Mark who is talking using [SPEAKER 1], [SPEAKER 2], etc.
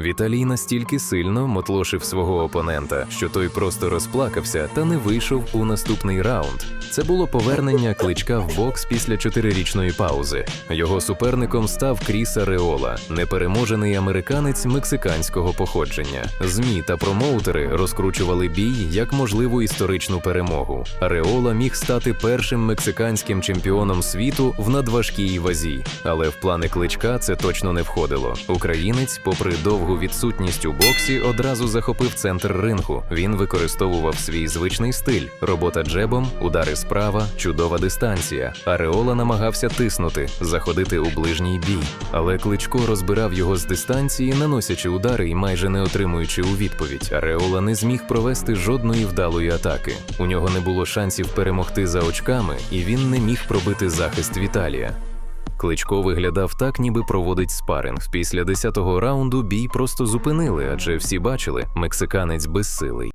[SPEAKER 1] Віталій настільки сильно мотлошив свого опонента, що той просто розплакався та не вийшов у наступний раунд. Це було повернення кличка в бокс після чотирирічної паузи. Його суперником став Кріс Ареола, непереможений американець мексиканського походження. ЗМІ та промоутери розкручували бій як можливу історичну перемогу. Ареола міг стати першим мексиканським чемпіоном світу в надважкій вазі, але в плани кличка це точно не входило. Українець, попри довгу відсутність у боксі, одразу захопив центр рингу. Він використовував свій звичний стиль: робота джебом, удари справа, чудова дистанція. Ареола намагався тиснути, заходити у ближній бій, але кличко розбирав його з дистанції, наносячи удари і майже не отримуючи у відповідь. Ареола не зміг провести жодної вдалої атаки. У нього не було шансів перемогти за очками, і він не міг пробити захист Віталія. Кличко виглядав так, ніби проводить спаринг. Після 10-го раунду бій просто зупинили, адже всі бачили, мексиканець безсилий.